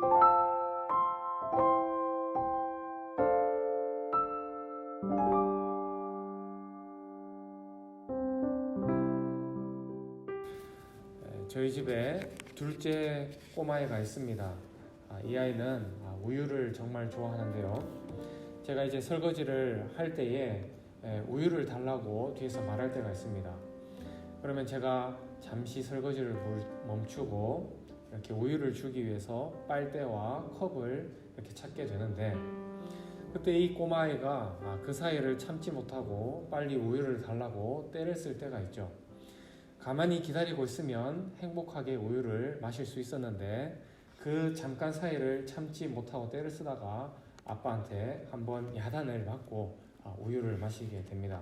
네, 저희 집에 둘째 꼬마애가 있습니다. 아, 이 아이는 아, 우유를 정말 좋아하는데요. 제가 이제 설거지를 할 때에 에, 우유를 달라고 뒤에서 말할 때가 있습니다. 그러면 제가 잠시 설거지를 물- 멈추고 이렇게 우유를 주기 위해서 빨대와 컵을 이렇게 찾게 되는데 그때 이 꼬마아이가 아, 그 사이를 참지 못하고 빨리 우유를 달라고 때를 쓸 때가 있죠. 가만히 기다리고 있으면 행복하게 우유를 마실 수 있었는데 그 잠깐 사이를 참지 못하고 때를 쓰다가 아빠한테 한번 야단을 맞고 아, 우유를 마시게 됩니다.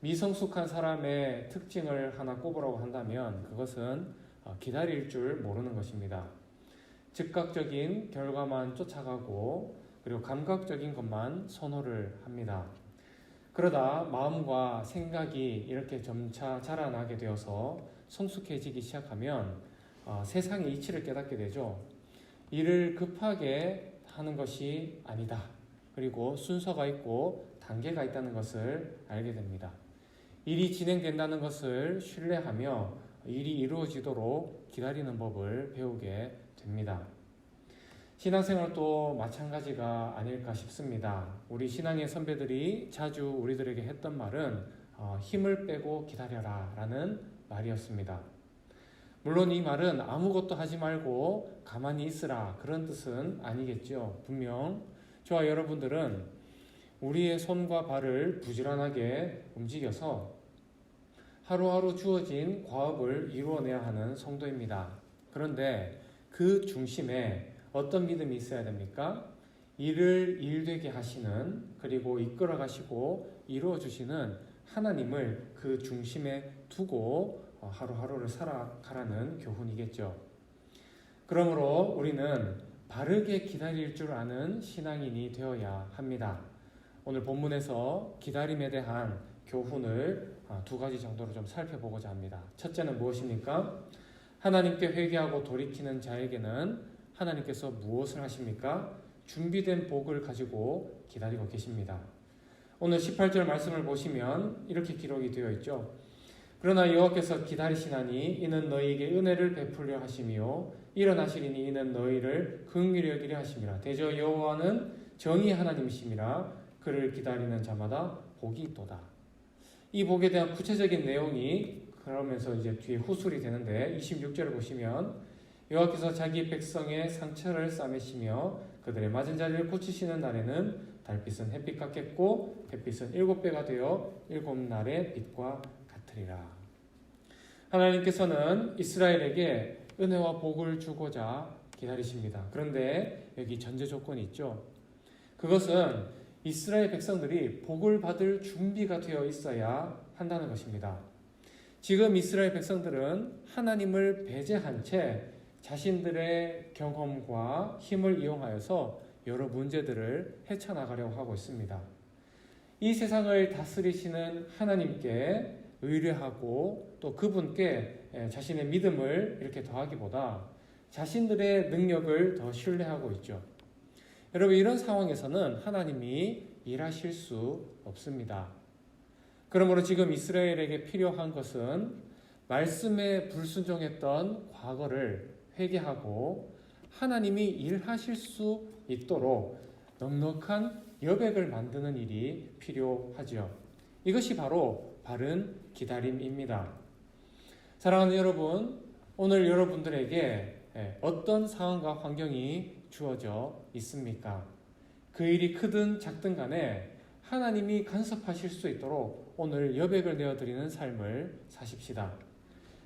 미성숙한 사람의 특징을 하나 꼽으라고 한다면 그것은 어, 기다릴 줄 모르는 것입니다. 즉각적인 결과만 쫓아가고 그리고 감각적인 것만 선호를 합니다. 그러다 마음과 생각이 이렇게 점차 자라나게 되어서 성숙해지기 시작하면 어, 세상의 이치를 깨닫게 되죠. 일을 급하게 하는 것이 아니다. 그리고 순서가 있고 단계가 있다는 것을 알게 됩니다. 일이 진행된다는 것을 신뢰하며 일이 이루어지도록 기다리는 법을 배우게 됩니다. 신앙생활도 마찬가지가 아닐까 싶습니다. 우리 신앙의 선배들이 자주 우리들에게 했던 말은 어, 힘을 빼고 기다려라 라는 말이었습니다. 물론 이 말은 아무것도 하지 말고 가만히 있으라 그런 뜻은 아니겠죠. 분명 저와 여러분들은 우리의 손과 발을 부지런하게 움직여서 하루하루 주어진 과업을 이루어내야 하는 성도입니다. 그런데 그 중심에 어떤 믿음이 있어야 됩니까? 일을 일되게 하시는 그리고 이끌어 가시고 이루어 주시는 하나님을 그 중심에 두고 어, 하루하루를 살아가라는 교훈이겠죠. 그러므로 우리는 바르게 기다릴 줄 아는 신앙인이 되어야 합니다. 오늘 본문에서 기다림에 대한 교훈을 어, 두 가지 정도로 좀 살펴보고자 합니다. 첫째는 무엇입니까? 하나님께 회개하고 돌이키는 자에게는 하나님께서 무엇을 하십니까? 준비된 복을 가지고 기다리고 계십니다. 오늘 18절 말씀을 보시면 이렇게 기록이 되어 있죠. 그러나 여호와께서 기다리시나니 이는 너희에게 은혜를 베풀려 하심이요 일어나시리니 이는 너희를 긍휼히 여기려 하심이라 대저 여호와는 정의 하나님이심이라 그를 기다리는 자마다 복이 있도다. 이 복에 대한 구체적인 내용이 그러면서 이제 뒤에 후술이 되는데 26절을 보시면 여호와께서 자기 백성의 상처를 싸매시며 그들의 맞은 자리를 고치시는 날에는 달빛은 햇빛 같겠고 햇빛은 일곱 배가 되어 일곱 날의 빛과 같으리라. 하나님께서는 이스라엘에게 은혜와 복을 주고자 기다리십니다. 그런데 여기 전제 조건이 있죠. 그것은 이스라엘 백성들이 복을 받을 준비가 되어 있어야 한다는 것입니다. 지금 이스라엘 백성들은 하나님을 배제한 채 자신들의 경험과 힘을 이용하여서 여러 문제들을 헤쳐나가려고 하고 있습니다. 이 세상을 다스리시는 하나님께 의뢰하고 또 그분께 자신의 믿음을 이렇게 더하기보다 자신들의 능력을 더 신뢰하고 있죠. 여러분, 이런 상황에서는 하나님이 일하실 수 없습니다. 그러므로 지금 이스라엘에게 필요한 것은 말씀에 불순종했던 과거를 회개하고 하나님이 일하실 수 있도록 넉넉한 여백을 만드는 일이 필요하지요. 이것이 바로 바른 기다림입니다. 사랑하는 여러분, 오늘 여러분들에게 어떤 상황과 환경이 주어져 있습니까? 그 일이 크든 작든 간에 하나님이 간섭하실 수 있도록 오늘 여백을 내어드리는 삶을 사십시다.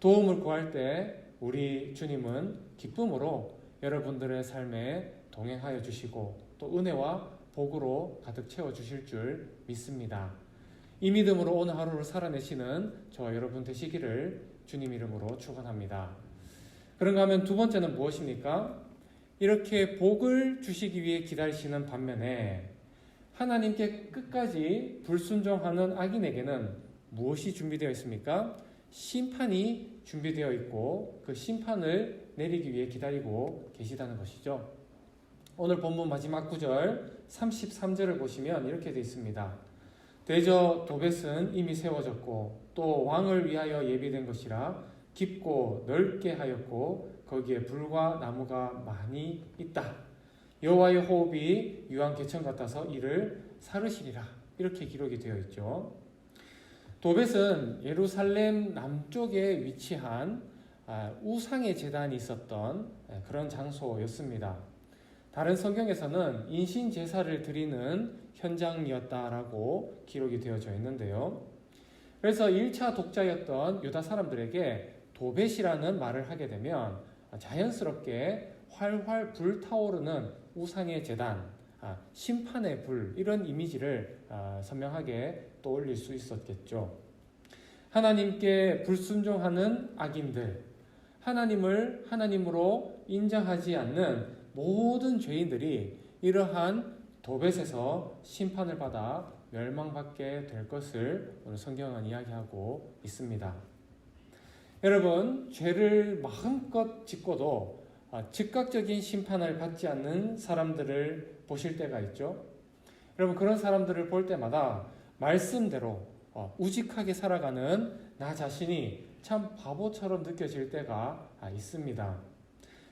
도움을 구할 때 우리 주님은 기쁨으로 여러분들의 삶에 동행하여 주시고 또 은혜와 복으로 가득 채워 주실 줄 믿습니다. 이 믿음으로 오늘 하루를 살아내시는 저와 여러분 되시기를 주님 이름으로 축원합니다. 그런가 하면 두 번째는 무엇입니까? 이렇게 복을 주시기 위해 기다리시는 반면에 하나님께 끝까지 불순종하는 악인에게는 무엇이 준비되어 있습니까? 심판이 준비되어 있고 그 심판을 내리기 위해 기다리고 계시다는 것이죠. 오늘 본문 마지막 구절 33절을 보시면 이렇게 되어 있습니다. 대저 도벳은 이미 세워졌고 또 왕을 위하여 예비된 것이라 깊고 넓게 하였고 거기에 불과 나무가 많이 있다. 여호와의 호흡이 유한 개천 같아서 이를 사르시리라. 이렇게 기록이 되어 있죠. 도벳은 예루살렘 남쪽에 위치한 아, 우상의 재단이 있었던 예, 그런 장소였습니다. 다른 성경에서는 인신 제사를 드리는 현장이었다라고 기록이 되어져 있는데요. 그래서 1차 독자였던 유다 사람들에게 도벳이라는 말을 하게 되면 자연스럽게 활활 불타오르는 우상의 재단, 아, 심판의 불 이런 이미지를 아, 선명하게 떠올릴 수 있었겠죠. 하나님께 불순종하는 악인들, 하나님을 하나님으로 인정하지 않는 모든 죄인들이 이러한 도벳에서 심판을 받아 멸망받게 될 것을 오늘 성경은 이야기하고 있습니다. 여러분, 죄를 마음껏 짓고도 아, 즉각적인 심판을 받지 않는 사람들을 보실 때가 있죠. 여러분, 그런 사람들을 볼 때마다 말씀대로 어, 우직하게 살아가는 나 자신이 참 바보처럼 느껴질 때가 아, 있습니다.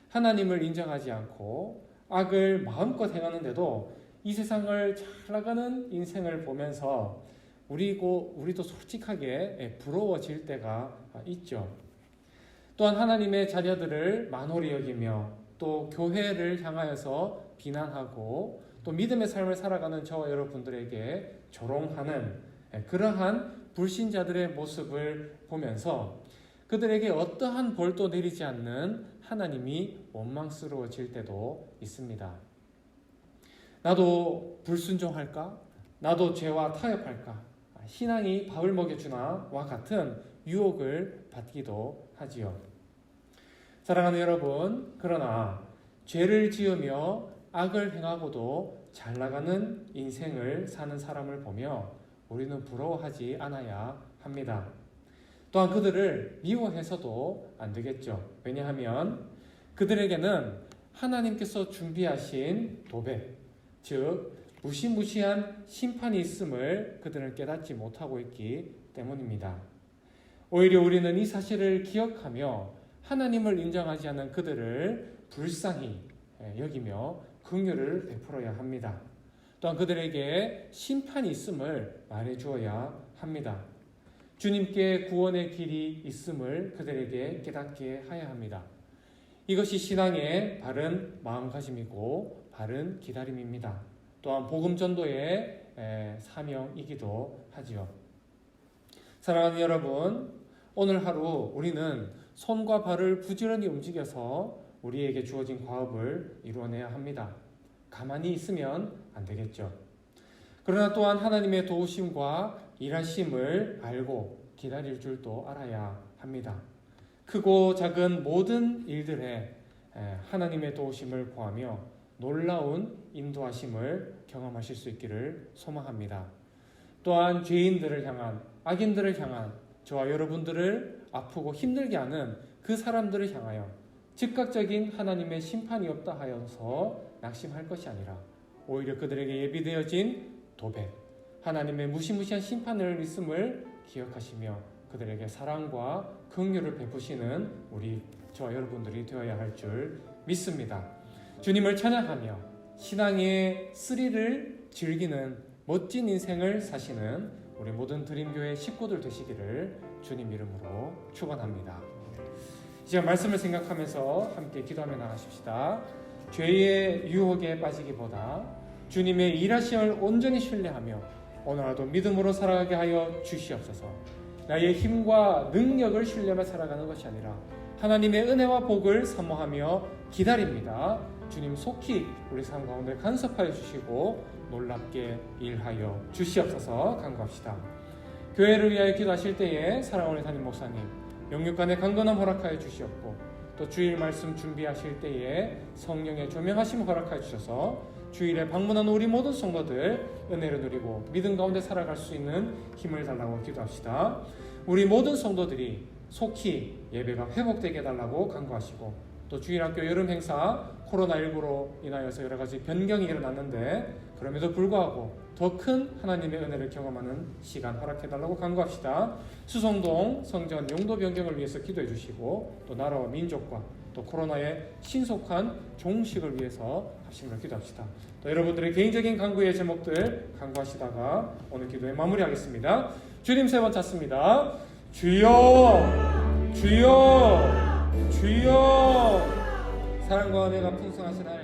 하나님을 인정하지 않고 악을 마음껏 행하는데도 이 세상을 잘 나가는 인생을 보면서 우리고 우리도 솔직하게 예, 부러워질 때가 있죠. 또한 하나님의 자녀들을 만홀히 여기며 또 교회를 향하여서 비난하고 또 믿음의 삶을 살아가는 저와 여러분들에게 조롱하는 예, 그러한 불신자들의 모습을 보면서 그들에게 어떠한 벌도 내리지 않는 하나님이 원망스러워질 때도 있습니다. 나도 불순종할까? 나도 죄와 타협할까? 신앙이 밥을 먹여주나와 같은 유혹을 받기도 하지요. 사랑하는 여러분, 그러나 죄를 지으며 악을 행하고도 잘 나가는 인생을 사는 사람을 보며 우리는 부러워하지 않아야 합니다. 또한 그들을 미워해서도 안 되겠죠. 왜냐하면 그들에게는 하나님께서 준비하신 도배, 즉 무시무시한 심판이 있음을 그들은 깨닫지 못하고 있기 때문입니다. 오히려 우리는 이 사실을 기억하며 하나님을 인정하지 않는 그들을 불쌍히 여기며 긍휼을 베풀어야 합니다. 또한 그들에게 심판이 있음을 말해 주어야 합니다. 주님께 구원의 길이 있음을 그들에게 깨닫게 하야 합니다. 이것이 신앙의 바른 마음가짐이고 바른 기다림입니다. 또한 복음 전도의 사명이기도 하지요. 사랑하는 여러분, 오늘 하루 우리는 손과 발을 부지런히 움직여서 우리에게 주어진 과업을 이루어내야 합니다. 가만히 있으면 안 되겠죠. 그러나 또한 하나님의 도우심과 일하심을 알고 기다릴 줄도 알아야 합니다. 크고 작은 모든 일들에 하나님의 도우심을 구하며 놀라운 인도하심을 경험하실 수 있기를 소망합니다. 또한 죄인들을 향한 악인들을 향한 저와 여러분들을 아프고 힘들게 하는 그 사람들을 향하여 즉각적인 하나님의 심판이 없다 하여서 낙심할 것이 아니라 오히려 그들에게 예비되어진 도배, 하나님의 무시무시한 심판을 있음을 기억하시며 그들에게 사랑과 긍휼을 베푸시는 우리 저와 여러분들이 되어야 할 줄 믿습니다. 주님을 찬양하며 신앙의 스릴을 즐기는 멋진 인생을 사시는 우리 모든 드림교회 식구들 되시기를 주님 이름으로 축원합니다. 이제 말씀을 생각하면서 함께 기도하며 나가십시다. 죄의 유혹에 빠지기보다 주님의 일하심을 온전히 신뢰하며 오늘 하루도 믿음으로 살아가게 하여 주시옵소서. 나의 힘과 능력을 신뢰하며 살아가는 것이 아니라 하나님의 은혜와 복을 사모하며 기다립니다. 주님 속히 우리 삶 가운데 간섭하여 주시고 놀랍게 일하여 주시옵소서 간구합시다. 교회를 위하여 기도하실 때에 사랑하는 담임 목사님 영육간의 강건함 허락하여 주시옵고 또 주일 말씀 준비하실 때에 성령의 조명하심 허락하여 주셔서 주일에 방문한 우리 모든 성도들 은혜를 누리고 믿음 가운데 살아갈 수 있는 힘을 달라고 기도합시다. 우리 모든 성도들이 속히 예배가 회복되게 해달라고 간구하시고 또 주일학교 여름 행사 코로나19로 인하여서 여러 가지 변경이 일어났는데 그럼에도 불구하고 더 큰 하나님의 은혜를 경험하는 시간 허락해달라고 간구합시다. 수성동 성전 용도 변경을 위해서 기도해 주시고 또 나라와 민족과 또 코로나의 신속한 종식을 위해서 합심을 기도합시다. 또 여러분들의 개인적인 간구의 제목들 간구하시다가 오늘 기도에 마무리하겠습니다. 주님 세 번 찾습니다. 주여, 주여, 주여. 사랑과 은혜가 풍성하신 하나님